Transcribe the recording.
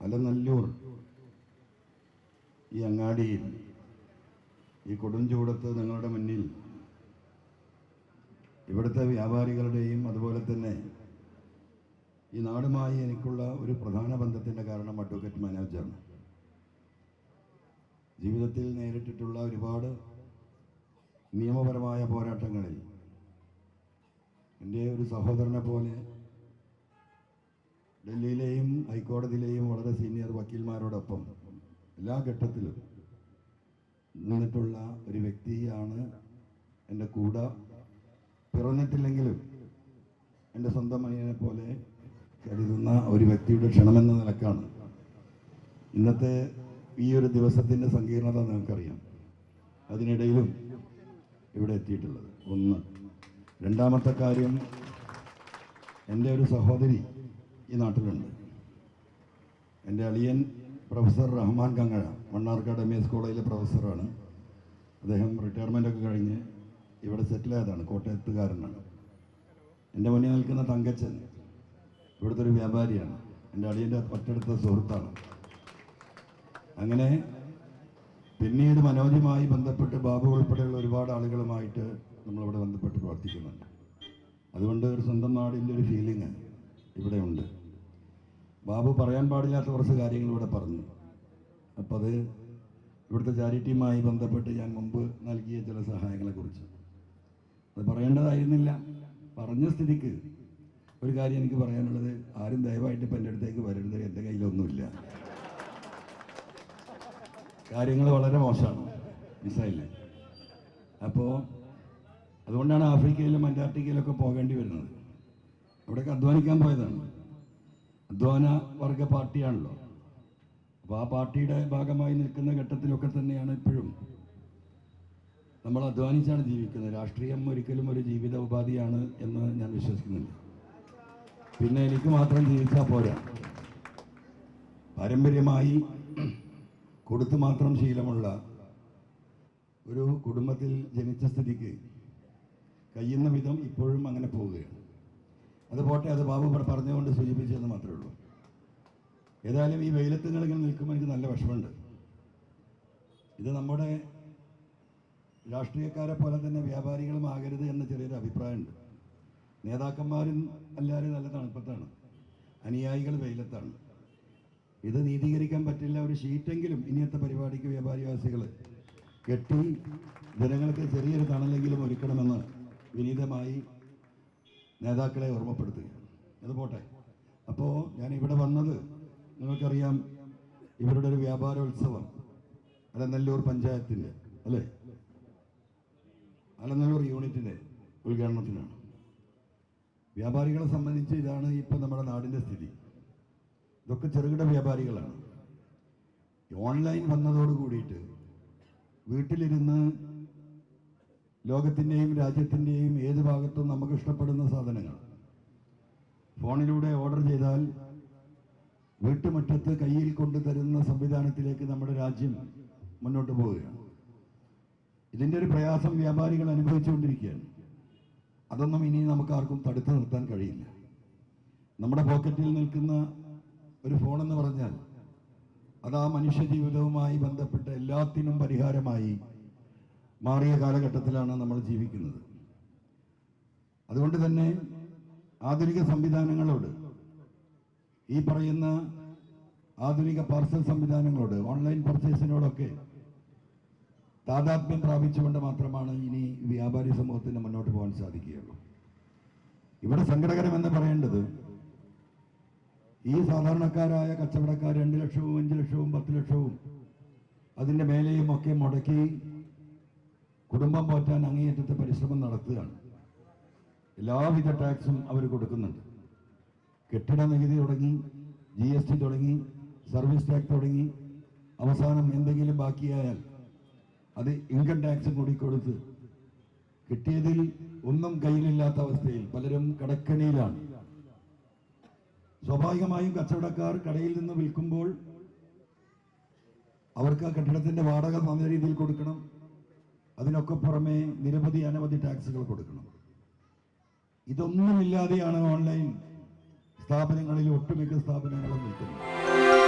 അലനല്ലൂർ ഈ അങ്ങാടിയിൽ ഈ കൊടുംചൂടത്ത് നിങ്ങളുടെ മുന്നിൽ ഇവിടുത്തെ വ്യാപാരികളുടെയും അതുപോലെ തന്നെ ഈ നാടുമായി എനിക്കുള്ള ഒരു പ്രധാന ബന്ധത്തിന്റെ കാരണം അഡ്വക്കേറ്റ് മാനേജറാണ് ജീവിതത്തിൽ നേരിട്ടിട്ടുള്ള ഒരുപാട് നിയമപരമായ പോരാട്ടങ്ങളിൽ എന്റെ ഒരു സഹോദരനെ പോലെ ഡൽഹിയിലെയും ഹൈക്കോടതിയിലെയും വളരെ സീനിയർ വക്കീൽമാരോടൊപ്പം എല്ലാ ഘട്ടത്തിലും നിന്നിട്ടുള്ള ഒരു വ്യക്തിയാണ് എന്റെ കൂടെ പിറന്നിട്ടില്ലെങ്കിലും എന്റെ സ്വന്തം അനിയനെ പോലെ കരുതുന്ന ഒരു വ്യക്തിയുടെ ക്ഷണമെന്ന നിലക്കാണ്. ഇന്നത്തെ ഈ ഒരു ദിവസത്തിന്റെ സങ്കീർണത നിങ്ങൾക്കറിയാം. അതിനിടയിലും ഇവിടെ എത്തിയിട്ടുള്ളത്. ഒന്ന് രണ്ടാമത്തെ കാര്യം എന്റെ ഒരു സഹോദരി ഈ നാട്ടിലുണ്ട്. എന്റെ അളിയൻ professor Rahman Kangazha Mannarkkad M S college പ്രൊഫസറാണ്. അദ്ദേഹം റിട്ടയർമെന്റ് ഒക്കെ കഴിഞ്ഞ് ഇവിടെ സെറ്റിൽ ആയതാണ് കോട്ടയത്തുകാരനാണ്. എന്റെ മുന്നിൽ നിൽക്കുന്ന തങ്കച്ചൻ ഇവിടുത്തെ ഒരു വ്യാപാരിയാണ്. എന്റെ അളിയന്റെ ഒറ്റടുത്ത സുഹൃത്താണ്. അങ്ങനെ പിന്നീട് മനോജുമായി ബന്ധപ്പെട്ട് ബാബു ഉൾപ്പെടെയുള്ള ഒരുപാട് ആളുകളുമായിട്ട് നമ്മളിവിടെ ബന്ധപ്പെട്ട് പ്രവർത്തിക്കുന്നുണ്ട്. അതുകൊണ്ട് ഒരു സ്വന്തം നാടിന്റെ ഒരു ഫീലിംഗ് ഇവിടെ ഉണ്ട് ബാബു പറയാൻ പാടില്ലാത്ത കുറച്ച് കാര്യങ്ങൾ ഇവിടെ പറഞ്ഞു. അപ്പം അത് ഇവിടുത്തെ ചാരിറ്റിയുമായി ബന്ധപ്പെട്ട് ഞാൻ മുമ്പ് നൽകിയ ചില സഹായങ്ങളെക്കുറിച്ച്. അത് പറയേണ്ടതായിരുന്നില്ല. പറഞ്ഞ സ്ഥിതിക്ക് ഒരു കാര്യം എനിക്ക് പറയാനുള്ളത്. ആരും ദയവായിട്ട് ഇപ്പം എന്റെ അടുത്തേക്ക് വരരുത്. എന്റെ കയ്യിലൊന്നുമില്ല. കാര്യങ്ങൾ വളരെ മോശമാണ്. മിസ്സായില്ല അപ്പോൾ അതുകൊണ്ടാണ് ആഫ്രിക്കയിലും അന്റാർട്ടിക്കയിലൊക്കെ പോകേണ്ടി വരുന്നത്. അവിടെയൊക്കെ അധ്വാനിക്കാൻ പോയതാണ്. അധ്വാന വർഗ പാർട്ടിയാണല്ലോ അപ്പോൾ ആ പാർട്ടിയുടെ ഭാഗമായി നിൽക്കുന്ന ഘട്ടത്തിലൊക്കെ തന്നെയാണ് ഇപ്പോഴും നമ്മൾ അധ്വാനിച്ചാണ് ജീവിക്കുന്നത്. രാഷ്ട്രീയം ഒരിക്കലും ഒരു ജീവിത ഉപാധിയാണ് എന്ന് ഞാൻ വിശ്വസിക്കുന്നില്ല. പിന്നെ എനിക്ക് മാത്രം ജീവിച്ചാൽ പോരാ. പാരമ്പര്യമായി കൊടുത്തു മാത്രം ശീലമുള്ള ഒരു കുടുംബത്തിൽ ജനിച്ച സ്ഥിതിക്ക് കഴിയുന്ന വിധം ഇപ്പോഴും അങ്ങനെ പോവുകയാണ്. അത് പോട്ടെ അത് ബാബു പറഞ്ഞുകൊണ്ട് സൂചിപ്പിച്ചതെന്ന് മാത്രമേ ഉള്ളൂ. ഏതായാലും ഈ ഇങ്ങനെ നിൽക്കുമ്പോൾ എനിക്ക് നല്ല വിഷമമുണ്ട്. ഇത് നമ്മുടെ രാഷ്ട്രീയക്കാരെ പോലെ തന്നെ വ്യാപാരികളും ആകരുത് എന്ന ചെറിയൊരു അഭിപ്രായമുണ്ട്. നേതാക്കന്മാരും എല്ലാവരും നല്ല തണുപ്പത്താണ്. അനുയായികൾ വെയിലത്താണ്. ഇത് നീതീകരിക്കാൻ പറ്റില്ല ഒരു ഷീറ്റെങ്കിലും ഇനിയത്തെ പരിപാടിക്ക് വ്യാപാരിവാസികൾ കെട്ടി ജനങ്ങൾക്ക് ചെറിയൊരു തണലെങ്കിലും ഒരുക്കണമെന്ന് വിനീതമായി നേതാക്കളെ ഓർമ്മപ്പെടുത്തുക അത് പോട്ടെ. അപ്പോൾ ഞാൻ ഇവിടെ വന്നത് നിങ്ങൾക്കറിയാം ഇവരുടെ ഒരു വ്യാപാരോത്സവം അലനല്ലൂർ പഞ്ചായത്തിന്റെ അല്ലേ? അലനല്ലൂർ യൂണിറ്റിന്റെ ഉദ്ഘാടനത്തിനാണ്. വ്യാപാരികളെ സംബന്ധിച്ച് ഇതാണ് ഇപ്പം നമ്മുടെ നാടിന്റെ സ്ഥിതി. ഇതൊക്കെ ചെറുകിട വ്യാപാരികളാണ്. ഓൺലൈൻ വന്നതോട് കൂടിയിട്ട് വീട്ടിലിരുന്ന് ലോകത്തിന്റെയും രാജ്യത്തിന്റെയും ഏത് ഭാഗത്തും നമുക്ക് ഇഷ്ടപ്പെടുന്ന സാധനങ്ങൾ. ഫോണിലൂടെ ഓർഡർ ചെയ്താൽ വീട്ടുമുറ്റത്ത് കയ്യിൽ കൊണ്ടു തരുന്ന സംവിധാനത്തിലേക്ക് നമ്മുടെ രാജ്യം മുന്നോട്ട് പോവുകയാണ്. ഇതിന്റെ ഒരു പ്രയാസം വ്യാപാരികൾ അനുഭവിച്ചുകൊണ്ടിരിക്കുകയാണ് അതൊന്നും ഇനി നമുക്ക് ആർക്കും തടുത്തു നിർത്താൻ കഴിയില്ല. നമ്മുടെ പോക്കറ്റിൽ നിൽക്കുന്ന ഒരു ഫോണെന്ന് പറഞ്ഞാൽ അത് ആ മനുഷ്യ ജീവിതവുമായി ബന്ധപ്പെട്ട എല്ലാത്തിനും പരിഹാരമായി മാറിയ കാലഘട്ടത്തിലാണ് നമ്മൾ ജീവിക്കുന്നത്. അതുകൊണ്ട് തന്നെ ആധുനിക സംവിധാനങ്ങളോട് ഈ പറയുന്ന ആധുനിക പാർസൽ സംവിധാനങ്ങളോട് ഓൺലൈൻ പർച്ചേസിനോടൊക്കെ താതാത്മ്യം പ്രാപിച്ചുകൊണ്ട് മാത്രമാണ് ഇനി വ്യാപാരി സമൂഹത്തിന് മുന്നോട്ട് പോകാൻ സാധിക്കുകയുള്ളൂ. ഇവിടെ സങ്കടകരമെന്ന് പറയേണ്ടത് ഈ സാധാരണക്കാരായ കച്ചവടക്കാർ രണ്ട് ലക്ഷവും അഞ്ച് ലക്ഷവും പത്ത് ലക്ഷവും അതിന്റെ മേലെയും ഒക്കെ മുടക്കി കുടുംബം പോറ്റാൻ അങ്ങേയറ്റത്തെ പരിശ്രമം നടത്തുകയാണ്. എല്ലാവിധ ടാക്സും അവർ കൊടുക്കുന്നുണ്ട്. കെട്ടിട നികുതി തുടങ്ങി ജി എസ് ടി തുടങ്ങി സർവീസ് ടാക്സ് തുടങ്ങി. അവസാനം എന്തെങ്കിലും ബാക്കിയായാൽ അത് ഇൻകം ടാക്സും കൂടി കൊടുത്ത് കിട്ടിയതിൽ ഒന്നും കയ്യിലില്ലാത്ത അവസ്ഥയിൽ പലരും കടക്കണിയിലാണ്. സ്വാഭാവികമായും കച്ചവടക്കാർ കടയിൽ നിന്ന് വിൽക്കുമ്പോൾ അവർക്ക് ആ കെട്ടിടത്തിന്റെ വാടക നല്ല രീതിയിൽ കൊടുക്കണം. അതിനൊക്കെ പുറമെ നിരവധി അനവധി ടാക്സുകൾ കൊടുക്കണം. ഇതൊന്നുമില്ലാതെയാണ് ഓൺലൈൻ സ്ഥാപനങ്ങളിൽ ഒട്ടുമിക്ക സ്ഥാപനങ്ങളും നിൽക്കുന്നത്.